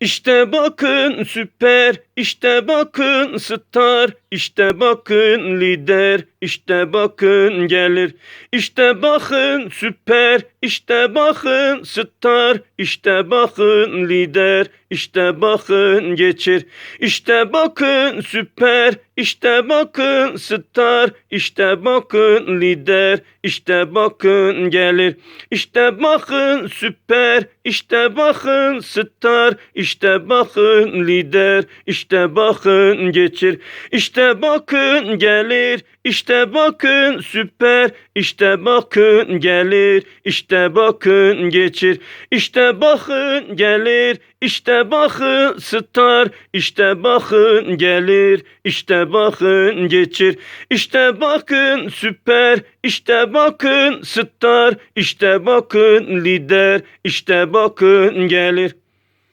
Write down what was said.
İşte bakın süper, işte bakın star, işte bakın lider, işte bakın gelir. İşte bakın süper, işte bakın star, işte bakın lider, işte bakın geçir. İşte bakın süper, işte bakın star, işte bakın lider, işte bakın gelir. İşte bakın süper, işte bakın star, işte bakın lider, işte bakın geçir. İşte bakın gelir, işte bakın süper, işte bakın gelir, işte bakın geçir. İşte bakın gelir, işte bakın star, işte bakın gelir, işte bakın geçir. İşte bakın süper, işte bakın star, işte bakın lider, işte bakın gelir.